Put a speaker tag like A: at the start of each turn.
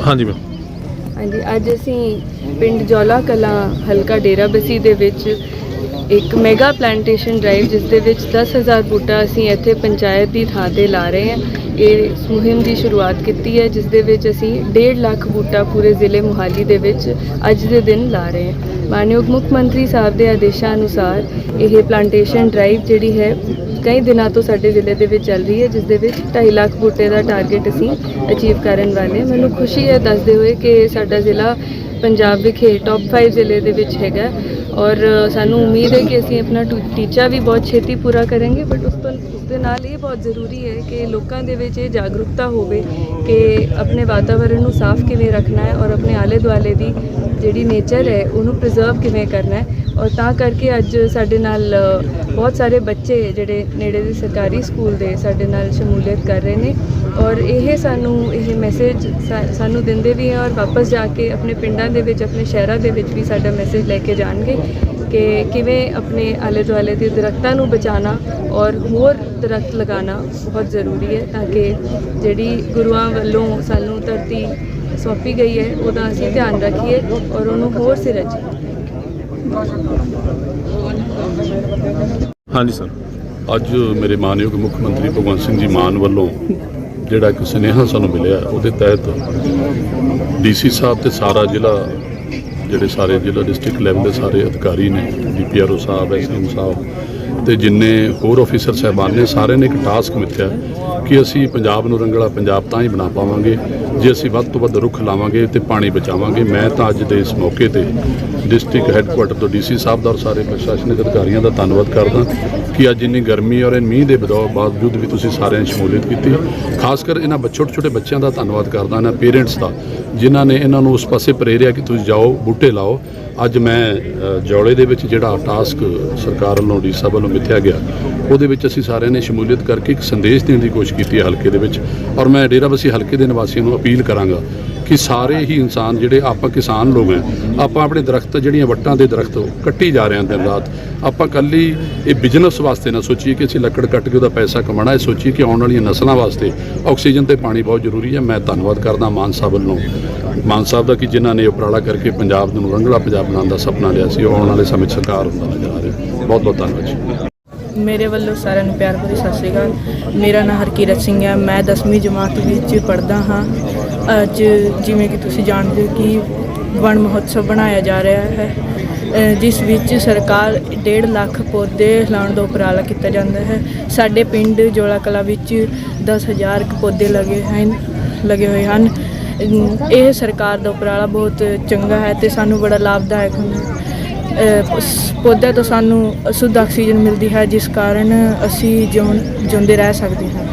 A: ਹਾਂਜੀ ਮੈਮ
B: ਹਾਂਜੀ ਅੱਜ ਅਸੀਂ ਪਿੰਡ ਜੌਲਾ ਕਲਾਂ ਹਲਕਾ ਡੇਰਾ ਬਸੀ ਦੇ ਵਿੱਚ ਇੱਕ ਮੈਗਾ ਪਲਾਂਟੇਸ਼ਨ ਡਰਾਈਵ ਜਿਸ ਦੇ ਵਿੱਚ 10000 ਬੂਟਾ ਅਸੀਂ ਇੱਥੇ ਪੰਚਾਇਤ ਦੀ ਥਾਂ ਤੇ ਲਾ ਰਹੇ ਹਾਂ। ਇਹ ਮੁਹਿੰਮ ਦੀ ਸ਼ੁਰੂਆਤ ਕੀਤੀ ਹੈ, ਜਿਸ ਦੇ ਵਿੱਚ ਅਸੀਂ 1.5 ਲੱਖ ਬੂਟਾ ਪੂਰੇ ਜ਼ਿਲ੍ਹੇ ਮੁਹਾਲੀ ਦੇ ਵਿੱਚ ਅੱਜ ਦੇ ਦਿਨ ਲਾ ਰਹੇ ਹਾਂ। ਮਾਨਯੋਗ ਮੁੱਖ ਮੰਤਰੀ ਸਾਹਿਬ ਦੇ ਆਦੇਸ਼ਾਂ ਅਨੁਸਾਰ ਇਹ ਪਲਾਂਟੇਸ਼ਨ ਡਰਾਈਵ ਜਿਹੜੀ ਹੈ, ਕਈ ਦਿਨਾਂ ਤੋਂ ਸਾਡੇ ਜ਼ਿਲ੍ਹੇ ਦੇ ਵਿੱਚ ਚੱਲ ਰਹੀ ਹੈ, ਜਿਸ ਦੇ ਵਿੱਚ 2.5 ਲੱਖ ਬੂਟੇ ਦਾ ਟਾਰਗੇਟ ਅਸੀਂ ਅਚੀਵ ਕਰਨ ਵਾਲੇ ਹਾਂ। ਮੈਨੂੰ ਖੁਸ਼ੀ ਹੈ ਦੱਸਦੇ ਹੋਏ ਕਿ ਸਾਡਾ ਜ਼ਿਲ੍ਹਾ ਪੰਜਾਬ ਵਿਖੇ ਟੌਪ 5 ਜ਼ਿਲ੍ਹੇ ਦੇ ਵਿੱਚ ਹੈਗਾ ਔਰ ਸਾਨੂੰ ਉਮੀਦ ਹੈ ਕਿ ਅਸੀਂ ਆਪਣਾ ਟੂ- ਟੀਚਾ ਵੀ ਬਹੁਤ ਛੇਤੀ ਪੂਰਾ ਕਰਾਂਗੇ ਬਟ ਉਸ ਤੋਂ ਉਸ ਦੇ ਨਾਲ ਇਹ ਬਹੁਤ ਜ਼ਰੂਰੀ ਹੈ ਕਿ ਲੋਕਾਂ ਦੇ ਵਿੱਚ ਇਹ ਜਾਗਰੂਕਤਾ ਹੋਵੇ ਕਿ ਆਪਣੇ ਵਾਤਾਵਰਣ ਨੂੰ ਸਾਫ਼ ਕਿਵੇਂ ਰੱਖਣਾ ਹੈ ਔਰ ਆਪਣੇ ਆਲੇ ਦੁਆਲੇ ਦੀ ਜਿਹੜੀ ਨੇਚਰ ਹੈ, ਉਹਨੂੰ ਪ੍ਰੀਜ਼ਰਵ ਕਿਵੇਂ ਕਰਨਾ ਹੈ? ਔਰ ਤਾਂ ਕਰਕੇ ਅੱਜ ਸਾਡੇ ਨਾਲ ਬਹੁਤ ਸਾਰੇ ਬੱਚੇ ਜਿਹੜੇ ਨੇੜੇ ਦੇ ਸਰਕਾਰੀ ਸਕੂਲ ਦੇ ਸਾਡੇ ਨਾਲ ਸ਼ਮੂਲੀਅਤ ਕਰ ਰਹੇ ਨੇ। ਔਰ ਇਹ ਸਾਨੂੰ, ਇਹ ਮੈਸੇਜ ਸਾਨੂੰ ਦਿੰਦੇ ਵੀ ਹੈ ਔਰ ਵਾਪਸ ਜਾ ਕੇ ਆਪਣੇ ਪਿੰਡਾਂ ਦੇ ਵਿੱਚ, ਆਪਣੇ ਸ਼ਹਿਰਾਂ ਦੇ ਵਿੱਚ ਵੀ ਸਾਡਾ ਮੈਸੇਜ ਲੈ ਕੇ ਜਾਣਗੇ ਕਿ ਕਿਵੇਂ ਆਪਣੇ ਆਲੇ ਦੁਆਲੇ ਦੇ ਦਰਖਤਾਂ ਨੂੰ ਬਚਾਉਣਾ ਔਰ ਹੋਰ ਦਰਖਤ ਲਗਾਉਣਾ ਬਹੁਤ ਜ਼ਰੂਰੀ ਹੈ, ਤਾਂ ਕਿ ਜਿਹੜੀ ਗੁਰੂਆਂ ਵੱਲੋਂ ਸਾਨੂੰ ਧਰਤੀ ਸੌਂਪੀ ਗਈ ਹੈ, ਉਹਦਾ ਅਸੀਂ ਧਿਆਨ ਰੱਖੀਏ ਔਰ ਉਹਨੂੰ ਹੋਰ ਸਿਰਜੀਏ
A: ਹਾਂਜੀ ਸਰ।
C: ਅੱਜ ਮੇਰੇ ਮਾਨਯੋਗ ਮੁੱਖ ਮੰਤਰੀ ਭਗਵੰਤ ਸਿੰਘ ਜੀ ਮਾਨ ਵੱਲੋਂ ਜਿਹੜਾ ਇੱਕ ਸੁਨੇਹਾ ਸਾਨੂੰ ਮਿਲਿਆ, ਉਹਦੇ ਤਹਿਤ ਡੀਸੀ ਸਾਹਿਬ ਤੇ ਸਾਰਾ ਜ਼ਿਲ੍ਹਾ, ਜਿਹੜੇ ਸਾਰੇ ਜ਼ਿਲ੍ਹਾ ਡਿਸਟ੍ਰਿਕਟ ਲੈਵਲ ਦੇ ਸਾਰੇ ਅਧਿਕਾਰੀ ਨੇ ਡੀਪੀਆਰਓ ਸਾਹਿਬ ਐਸਐਮ ਸਾਹਿਬ ਤੇ ਜਿੰਨੇ ਹੋਰ ਅਫੀਸਰ ਸਾਹਿਬਾਨ ਨੇ, ਸਾਰਿਆਂ ਨੇ ਇੱਕ ਟਾਸਕ ਮਿੱਥਿਆ ਕਿ ਅਸੀਂ ਪੰਜਾਬ ਨੂੰ ਰੰਗਲਾ ਪੰਜਾਬ ਤਾਂ ਹੀ ਬਣਾ ਪਾਵਾਂਗੇ, ਜੇ ਅਸੀਂ ਵੱਧ ਤੋਂ ਵੱਧ ਰੁੱਖ ਲਾਵਾਂਗੇ ਤੇ ਪਾਣੀ ਬਚਾਵਾਂਗੇ। ਮੈਂ ਤਾਂ ਅੱਜ ਦੇ ਇਸ ਮੌਕੇ ਤੇ ਡਿਸਟ੍ਰਿਕਟ ਹੈੱਡਕੁਆਟਰ ਤੋਂ ਡੀਸੀ ਸਾਹਿਬ ਦਾ ਔਰ ਸਾਰੇ ਪ੍ਰਸ਼ਾਸਨਿਕ ਅਧਿਕਾਰੀਆਂ ਦਾ ਧੰਨਵਾਦ ਕਰਦਾ ਕਿ ਅੱਜ ਇੰਨੀ ਗਰਮੀ ਔਰ ਇਹ ਮੀਂਹ ਦੇ ਬਦੌ ਬਾਵਜੂਦ ਵੀ ਤੁਸੀਂ ਸਾਰਿਆਂ ਨੇ ਸ਼ਮੂਲੀਅਤ ਕੀਤੀ। ਖਾਸ ਕਰ ਇਹਨਾਂ ਛੋਟੇ ਛੋਟੇ ਬੱਚਿਆਂ ਦਾ ਧੰਨਵਾਦ ਕਰਦਾ, ਇਹਨਾਂ ਪੇਰੈਂਟਸ ਦਾ, ਜਿਨ੍ਹਾਂ ਨੇ ਇਹਨਾਂ ਨੂੰ ਉਸ ਪਾਸੇ ਪ੍ਰੇਰਿਆ ਕਿ ਤੁਸੀਂ ਜਾਓ, ਬੂਟੇ ਲਾਓ। ਅੱਜ ਮੈਂ ਅ, ਜੌਲੇ ਦੇ ਵਿੱਚ ਜਿਹੜਾ ਟਾਸਕ ਸਰਕਾਰ ਵੱਲੋਂ ਡੀਸਾ ਵੱਲੋਂ ਮਿੱਥਿਆ ਗਿਆ ਉਹਦੇ ਵਿੱਚ ਅਸੀਂ ਸਾਰਿਆਂ ਨੇ ਸ਼ਮੂਲੀਅਤ ਕਰਕੇ ਇੱਕ ਸੰਦੇਸ਼ ਦੇਣ ਦੀ ਕੋਸ਼ਿਸ਼ ਕੀਤੀ ਹੈ ਹਲਕੇ ਦੇ ਵਿੱਚ। ਔਰ ਮੈਂ ਡੇਰਾਬੱਸੀ ਹਲਕੇ ਦੇ ਨਿਵਾਸੀਆਂ ਨੂੰ ਅਪੀਲ ਕਰਾਂਗਾ ਕਿ ਸਾਰੇ ਹੀ ਇਨਸਾਨ ਜਿਹੜੇ ਆਪਾਂ ਕਿਸਾਨ ਲੋਕ ਹੈ, ਆਪਾਂ ਆਪਣੇ ਦਰਖਤ ਜਿਹੜੀਆਂ ਵੱਟਾਂ ਦੇ ਦਰਖਤ ਕੱਟੀ ਜਾ ਰਹੇ ਹਾਂ ਦਿਨ ਰਾਤ। ਆਪਾਂ ਕੱਲੀ ਇਹ ਬਿਜ਼ਨਸ ਵਾਸਤੇ ਨਾ ਸੋਚੀਏ ਕਿ ਅਸੀਂ ਲੱਕੜ ਕੱਟ ਕੇ ਉਹਦਾ ਪੈਸਾ ਕਮਾਉਣਾ ਹੈ, ਸੋਚੀਏ ਕਿ ਆਉਣ ਵਾਲੀਆਂ ਨਸਲਾਂ ਵਾਸਤੇ ਆਕਸੀਜਨ ਤੇ ਪਾਣੀ ਬਹੁਤ ਜ਼ਰੂਰੀ ਹੈ। ਮੈਂ ਧੰਨਵਾਦ ਕਰਦਾ ਮਾਨ ਸਾਹਿਬ ਵੱਲੋਂ। ਮਾਨ ਸਾਹਿਬ ਦਾ ਕਿ ਜਿਨ੍ਹਾਂ ਨੇ ਉਪਰਾਲਾ ਕਰਕੇ ਪੰਜਾਬ ਨੂੰ ਰੰਗਲਾ ਪੰਜਾਬ ਬਣਾਉਣ ਦਾ ਸੁਪਨਾ ਲਿਆ ਸੀ, ਉਹ ਆਉਣ ਵਾਲੇ ਸਮੇਂ 'ਚ ਸਾਕਾਰ ਹੁੰਦਾ ਨਜ਼ਰ ਆ ਰਿਹਾ। ਬਹੁਤ ਬਹੁਤ ਧੰਨਵਾਦ ਜੀ।
D: ਮੇਰੇ ਵੱਲੋਂ ਸਾਰਿਆਂ ਨੂੰ ਪਿਆਰ ਭਰੀ ਸਤਿ ਸ਼੍ਰੀ ਅਕਾਲ। ਮੇਰਾ ਨਾਮ ਹਰਕੀਰਤ ਸਿੰਘ ਹੈ। ਮੈਂ 10ਵੀਂ ਜਮਾਤ ਵਿੱਚ ਪੜ੍ਹਦਾ ਹਾਂ। ਅੱਜ ਜਿਵੇਂ ਕਿ ਤੁਸੀਂ ਜਾਣਦੇ ਹੋ ਕਿ ਵਣ ਮਹੋਤਸਵ ਬਣਾਇਆ ਜਾ ਰਿਹਾ ਹੈ ਜਿਸ ਵਿੱਚ ਸਰਕਾਰ 1.5 ਲੱਖ ਪੌਦੇ ਲਾਉਣ ਦਾ ਉਪਰਾਲਾ ਕੀਤਾ ਜਾਂਦਾ ਹੈ। ਸਾਡੇ ਪਿੰਡ ਜੋਲਾ ਕਲਾ ਵਿੱਚ 10000 ਕੁ ਪੌਦੇ ਲਗੇ ਹਨ ਲਗੇ ਹੋਏ ਹਨ। ਇਹ ਸਰਕਾਰ ਦਾ ਉਪਰਾਲਾ ਬਹੁਤ ਚੰਗਾ ਹੈ ਤੇ ਸਾਨੂੰ ਬੜਾ ਲਾਭਦਾਇਕ ਹੁੰਦਾ ਅ, ਪੌਦਿਆਂ ਤੋਂ ਸਾਨੂੰ ਸ਼ੁੱਧ ਆਕਸੀਜਨ ਮਿਲਦੀ ਹੈ ਜਿਸ ਕਾਰਨ ਅਸੀਂ ਜਿਉਂ ਜਿਉਂਦੇ ਰਹਿ ਸਕਦੇ ਹਾਂ।